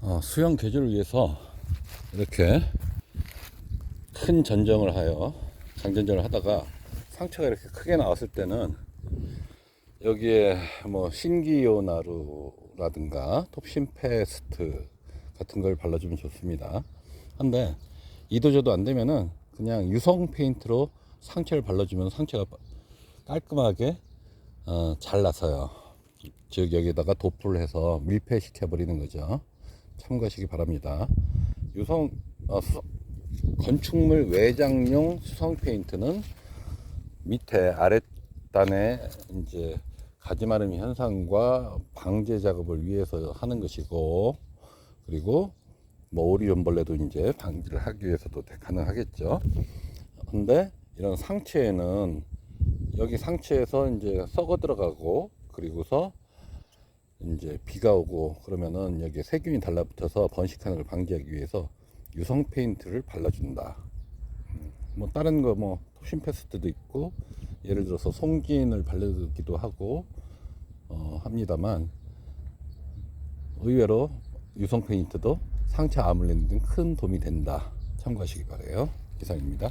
어, 수영 개조를 위해서 이렇게 큰 전정을 하여 강전정을 하다가 상처가 이렇게 크게 나왔을 때는 여기에 뭐 신기요나루라든가 톱신페스트 같은 걸 발라주면 좋습니다. 한데 이도저도 안 되면은 그냥 유성 페인트로 상처를 발라주면 상처가 깔끔하게 어, 잘 나서요. 즉 여기다가 도프를 해서 밀폐시켜 버리는 거죠. 참고하시기 바랍니다. 유성 어, 수- 건축물 외장용 수성 페인트는 밑에 아랫단에 이제 가지마름 현상과 방제 작업을 위해서 하는 것이고 그리고 뭐 오리온벌레도 이제 방지를 하기 위해서도 가능하겠죠. 근데 이런 상체에는 여기 상체에서 이제 썩어 들어가고 그리고서 이제 비가 오고 그러면은 여기 세균이 달라붙어서 번식하는 걸 방지하기 위해서 유성 페인트를 발라준다. 음, 뭐 다른 거 뭐 톱신페스트도 있고 예를 들어서 송진을 바르기도 하고 어, 합니다만 의외로 유성 페인트도 상처 아물리는 등 큰 도움이 된다. 참고하시기 바래요. 이상입니다.